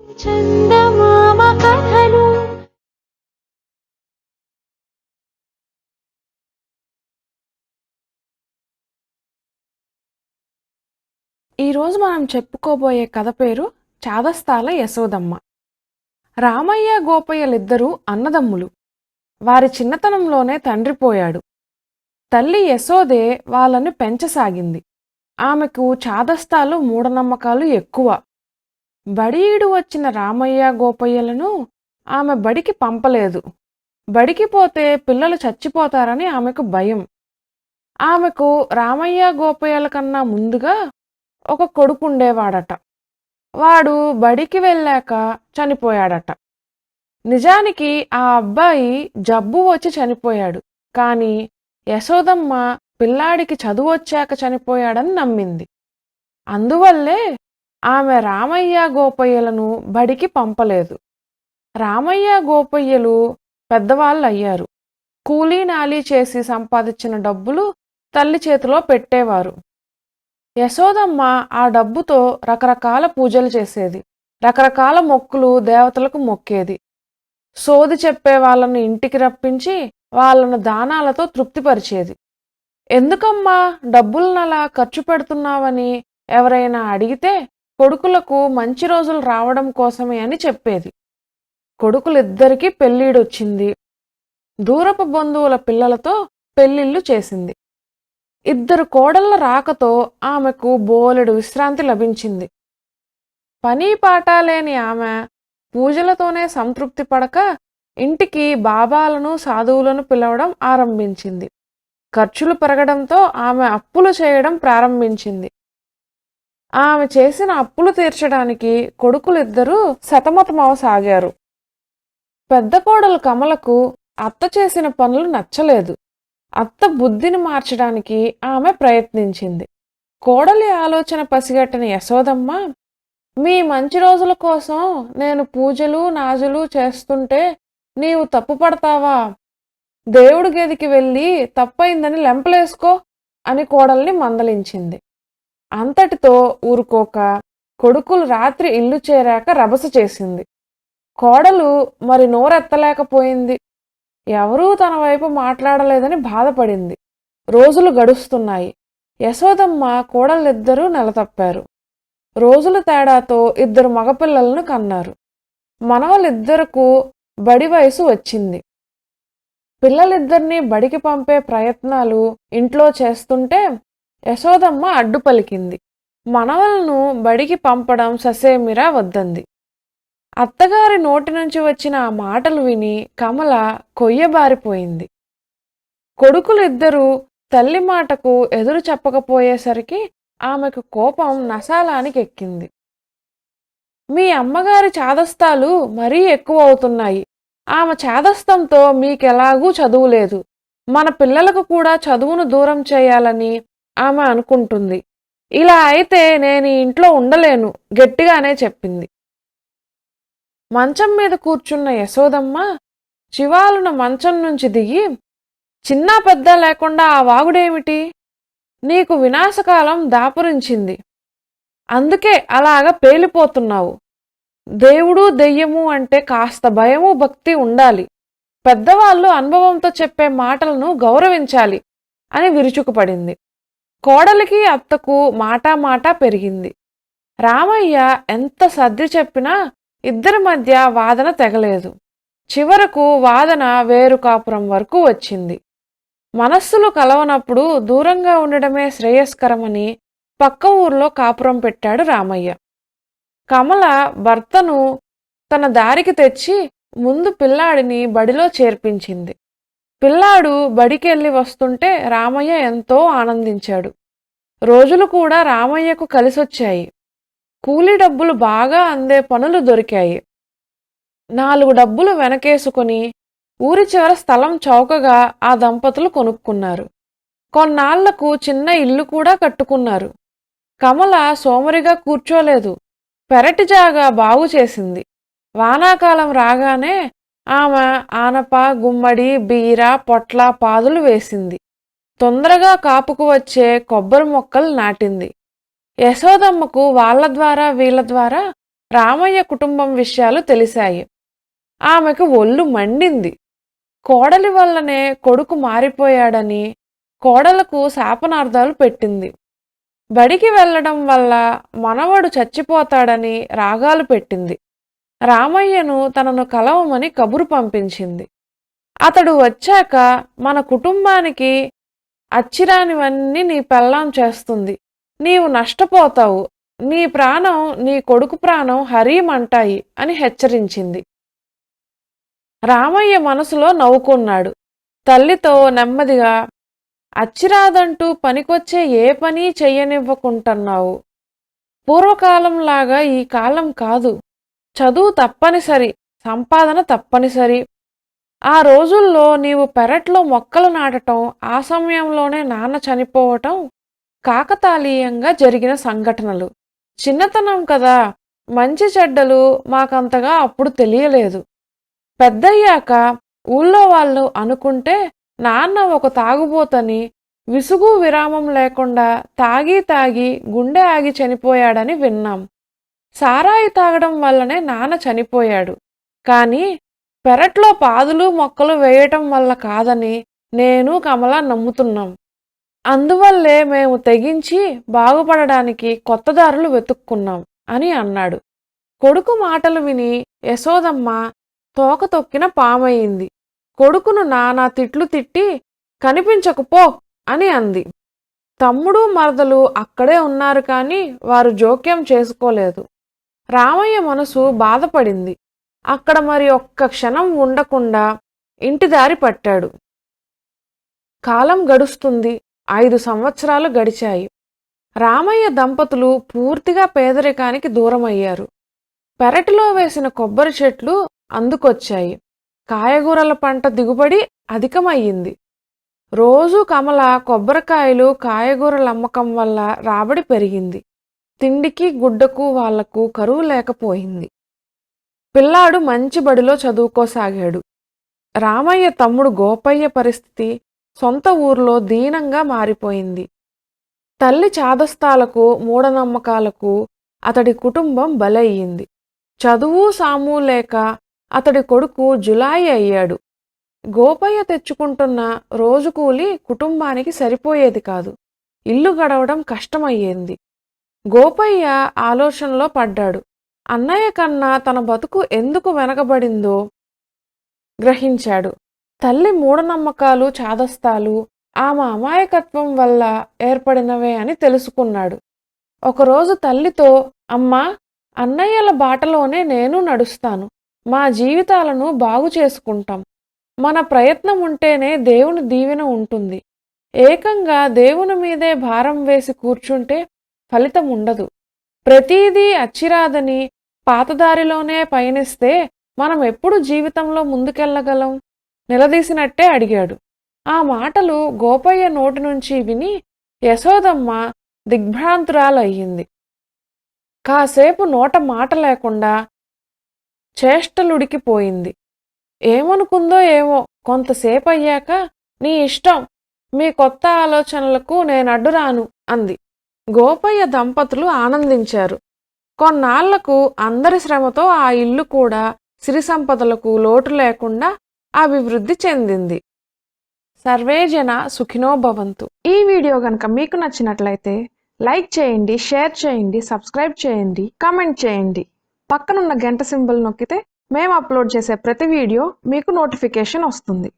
చందమామ కథలు. ఈరోజు మనం చెప్పుకోబోయే కథ పేరు చాదస్తాల యశోదమ్మ. రామయ్య గోపయ్యలిద్దరూ అన్నదమ్ములు. వారి చిన్నతనంలోనే తండ్రి పోయాడు. తల్లి యశోదే వాళ్ళని పెంచసాగింది. ఆమెకు చాదస్తాలు మూఢనమ్మకాలు ఎక్కువ. బడీడు వచ్చిన రామయ్య గోపయ్యలను ఆమె బడికి పంపలేదు. బడికి పోతే పిల్లలు చచ్చిపోతారని ఆమెకు భయం. ఆమెకు రామయ్య గోపయ్యల కన్నా ముందుగా ఒక కొడుకుండేవాడట. వాడు బడికి వెళ్ళాక చనిపోయాడట. నిజానికి ఆ అబ్బాయి జబ్బు వచ్చి చనిపోయాడు. కాని యశోదమ్మ పిల్లాడికి చదువు వచ్చాక చనిపోయాడని నమ్మింది. అందువల్లే ఆమె రామయ్య గోపయ్యలను బడికి పంపలేదు. రామయ్య గోపయ్యలు పెద్దవాళ్ళు అయ్యారు కూలీ నాలీ చేసి సంపాదించిన డబ్బులు తల్లి చేతిలో పెట్టేవారు. యశోదమ్మ ఆ డబ్బుతో రకరకాల పూజలు చేసేది. రకరకాల మొక్కులు దేవతలకు మొక్కేది. సోది చెప్పే వాళ్ళను ఇంటికి రప్పించి వాళ్ళను దానాలతో తృప్తిపరిచేది. ఎందుకమ్మా డబ్బులనలా ఖర్చు పెడుతున్నావని ఎవరైనా అడిగితే కొడుకులకు మంచి రోజులు రావడం కోసమే అని చెప్పేది. కొడుకులిద్దరికీ పెళ్ళీడొచ్చింది. దూరపు బంధువుల పిల్లలతో పెళ్ళిళ్ళు చేసింది. ఇద్దరు కోడళ్ళ రాకతో ఆమెకు బోలెడు విశ్రాంతి లభించింది. పని పాట లేని ఆమె పూజలతోనే సంతృప్తి పడక ఇంటికి బాబాలను సాధువులను పిలవడం ఆరంభించింది. ఖర్చులు పెరగడంతో ఆమె అప్పులు చేయడం ప్రారంభించింది. ఆమె చేసిన అప్పులు తీర్చడానికి కొడుకులిద్దరూ సతమతమవసాగారు పెద్ద కోడలు కమలకు అత్త చేసిన పనులు నచ్చలేదు. అత్త బుద్ధిని మార్చడానికి ఆమె ప్రయత్నించింది. కోడలి ఆలోచన పసిగట్టిన యశోదమ్మ మీ మంచి రోజుల కోసం నేను పూజలు నాజులు చేస్తుంటే నీవు తప్పు పడతావా? దేవుడి గదికి వెళ్ళి తప్పైందని లెంపలేసుకో అని కోడల్ని మందలించింది. అంతటితో ఊరుకోక కొడుకులు రాత్రి ఇల్లు చేరాక రభస చేసింది. కోడలు మరి నోరెత్తలేకపోయింది. ఎవరూ తన వైపు మాట్లాడలేదని బాధపడింది. రోజులు గడుస్తున్నాయి. యశోదమ్మ కోడలిద్దరూ నెలతప్పారు. రోజుల తేడాతో ఇద్దరు మగపిల్లలను కన్నారు. మనవలిద్దరకు బడి వయసు వచ్చింది. పిల్లలిద్దరినీ బడికి పంపే ప్రయత్నాలు ఇంట్లో చేస్తుంటే యశోదమ్మ అడ్డు పలికింది. మనవలను బడికి పంపడం ససేమిరా వద్దంది. అత్తగారి నోటి నుంచి వచ్చిన ఆ మాటలు విని కమల కొయ్యబారిపోయింది. కొడుకులిద్దరూ తల్లి మాటకు ఎదురు చెప్పకపోయేసరికి ఆమెకు కోపం నశాలానికి ఎక్కింది మీ అమ్మగారి చాదస్తాలు మరీ ఎక్కువ అవుతున్నాయి ఆమె చాదస్తంతో మీకెలాగూ చదువు లేదు మన పిల్లలకు కూడా చదువును దూరం చేయాలని ఆమె అనుకుంటుంది. ఇలా అయితే నేను ఇంట్లో ఉండలేను గట్టిగానే చెప్పింది. మంచం మీద కూర్చున్న యశోదమ్మ శివాలున మంచం నుంచి దిగి చిన్న పెద్ద లేకుండా ఆ వాగుడేమిటి? నీకు వినాశకాలం దాపురించింది. అందుకే అలాగ పేలిపోతున్నావు. దేవుడు దెయ్యము అంటే కాస్త భయము భక్తి ఉండాలి. పెద్దవాళ్ళు అనుభవంతో చెప్పే మాటలను గౌరవించాలి అని విరుచుకుపడింది. కోడలికి అత్తకు మాటా మాట పెరిగింది. రామయ్య ఎంత సర్ది చెప్పినా ఇద్దరి మధ్య వాదన తెగలేదు. చివరకు వాదన వేరు కాపురం వరకు వచ్చింది. మనస్సులు కలవనప్పుడు దూరంగా ఉండడమే శ్రేయస్కరమని పక్క ఊర్లో కాపురం పెట్టాడు రామయ్య. కమల భర్తను తన దారికి తెచ్చి ముందు పిల్లాడిని బడిలో చేర్పించింది. పిల్లాడు బడికెళ్ళి వస్తుంటే రామయ్య ఎంతో ఆనందించాడు. రోజులు కూడా రామయ్యకు కలిసొచ్చాయి. కూలి డబ్బులు బాగా అందే పనులు దొరికాయి. నాలుగు డబ్బులు వెనకేసుకుని ఊరి చివర స్థలం చౌకగా ఆ దంపతులు కొనుక్కున్నారు. కొన్నాళ్ళకు చిన్న ఇల్లు కూడా కట్టుకున్నారు. కమల సోమరిగా కూర్చోలేదు. పెరటి జాగా బాగు చేసింది. వానాకాలం రాగానే ఆమె ఆనప గుమ్మడి బీర పొట్ల పాదులు వేసింది. తొందరగా కాపుకు వచ్చే కొబ్బరి మొక్కలు నాటింది. యశోదమ్మకు వాళ్ళ ద్వారా వీళ్ళ ద్వారా రామయ్య కుటుంబం విషయాలు తెలిసాయి ఆమెకు ఒళ్ళు మండింది. కోడలి వల్లనే కొడుకు మారిపోయాడని కోడలకు శాపనార్థాలు పెట్టింది. బడికి వెళ్ళడం వల్ల మనవడు చచ్చిపోతాడని రాగాలు పెట్టింది. రామయ్యను తనను కలవమని కబురు పంపించింది. అతడు వచ్చాక మన కుటుంబానికి అచ్చిరానివన్నీ నీ పెళ్ళాం చేస్తుంది. నీవు నష్టపోతావు. నీ ప్రాణం నీ కొడుకు ప్రాణం హరీమంటాయి అని హెచ్చరించింది. రామయ్య మనసులో నవ్వుకున్నాడు. తల్లితో నెమ్మదిగా అచ్చిరాదంటూ పనికొచ్చే ఏ పని చెయ్యనివ్వకుంటున్నావు? పూర్వకాలంలాగా ఈ కాలం కాదు. చదువు తప్పనిసరి సంపాదన తప్పనిసరి. ఆ రోజుల్లో నీవు పెరట్లో మొక్కలు నాటటం ఆ సమయంలోనే నాన్న చనిపోవటం కాకతాళీయంగా జరిగిన సంఘటనలు. చిన్నతనం కదా మంచి చెడ్డలు మాకంతగా అప్పుడు తెలియలేదు. పెద్దయ్యాక ఊళ్ళో వాళ్ళు అనుకుంటే నాన్న ఒక తాగుబోతని విసుగు విరామం లేకుండా తాగి తాగి గుండె ఆగి చనిపోయాడని విన్నాం. సారాయి తాగడం వల్లనే నాన్న చనిపోయాడు. కానీ పెరట్లో పాదులు మొక్కలు వేయటం వల్ల కాదని నేను కమల నమ్ముతున్నాం. అందువల్లే మేము తెగించి బాగుపడడానికి కొత్త దారులు వెతుక్కున్నాం అని అన్నాడు. కొడుకు మాటలు విని యశోదమ్మ తోక తొక్కిన పామయింది. కొడుకును నానా తిట్లు తిట్టి కనిపించకపో అని అంది. తమ్ముడు మరదలు అక్కడే ఉన్నారు కాని వారు జోక్యం చేసుకోలేదు. రామయ్య మనసు బాధపడింది. అక్కడ మరి ఒక్క క్షణం ఉండకుండా ఇంటి దారి పట్టాడు. కాలం గడుస్తుంది. ఐదు సంవత్సరాలు గడిచాయి. రామయ్య దంపతులు పూర్తిగా పేదరికానికి దూరమయ్యారు. పెరటిలో వేసిన కొబ్బరి చెట్లు అందుకొచ్చాయి. కాయగూరల పంట దిగుబడి అధికమయ్యింది. రోజు కమల కొబ్బరికాయలు కాయగూరల అమ్మకం వల్ల రాబడి పెరిగింది. తిండికి గుడ్డకు వాళ్ళకు కరువు లేకపోయింది. పిల్లాడు మంచి బడిలో చదువుకోసాగాడు. రామయ్య తమ్ముడు గోపయ్య పరిస్థితి సొంత ఊర్లో దీనంగా మారిపోయింది. తల్లి చాదస్తాలకు మూఢనమ్మకాలకు అతడి కుటుంబం బలయ్యింది. చదువు సాము లేక అతడి కొడుకు జులాయి అయ్యాడు. గోపయ్య తెచ్చుకుంటున్న రోజు కూలి కుటుంబానికి సరిపోయేది కాదు. ఇల్లు గడవడం కష్టమయ్యేంది. గోపయ్య ఆలోచనలో పడ్డాడు. అన్నయ్య కన్నా తన బతుకు ఎందుకు వెనకబడిందో గ్రహించాడు. తల్లి మూఢనమ్మకాలు చాదస్తాలు ఆమె అమాయకత్వం వల్ల ఏర్పడినవే అని తెలుసుకున్నాడు. ఒకరోజు తల్లితో అమ్మా అన్నయ్యల బాటలోనే నేను నడుస్తాను. మా జీవితాలను బాగు చేసుకుంటాం. మన ప్రయత్నం ఉంటేనే దేవుని దీవెన ఉంటుంది. ఏకంగా దేవుని మీదే భారం వేసి కూర్చుంటే ఫలితం ఉండదు. ప్రతీదీ అచ్చిరాదని పాతదారిలోనే పయనిస్తే మనం ఎప్పుడు జీవితంలో ముందుకెళ్ళగలం? నిలదీసినట్టే అడిగాడు. ఆ మాటలు గోపయ్య నోటి నుంచి విని యశోదమ్మ దిగ్భ్రాంతురాలయ్యింది. కాసేపు నోట మాట లేకుండా చేష్టలుడికిపోయింది ఏమనుకుందో ఏమో కొంతసేపు అయ్యాక నీ ఇష్టం మీ కొత్త ఆలోచనలకు నేను అడ్డురాను అంది. గోపయ్య దంపతులు ఆనందించారు. కొన్నాళ్ళకు అందరి శ్రమతో ఆ ఇల్లు కూడా సిరి సంపదలకు లోటు లేకుండా అభివృద్ధి చెందింది. సర్వేజన సుఖినో భవంతు. ఈ వీడియో గనక మీకు నచ్చినట్లయితే లైక్ చేయండి షేర్ చేయండి సబ్స్క్రైబ్ చేయండి కామెంట్ చేయండి. పక్కనున్న గంట సింబల్ నొక్కితే మేము అప్లోడ్ చేసే ప్రతి వీడియో మీకు నోటిఫికేషన్ వస్తుంది.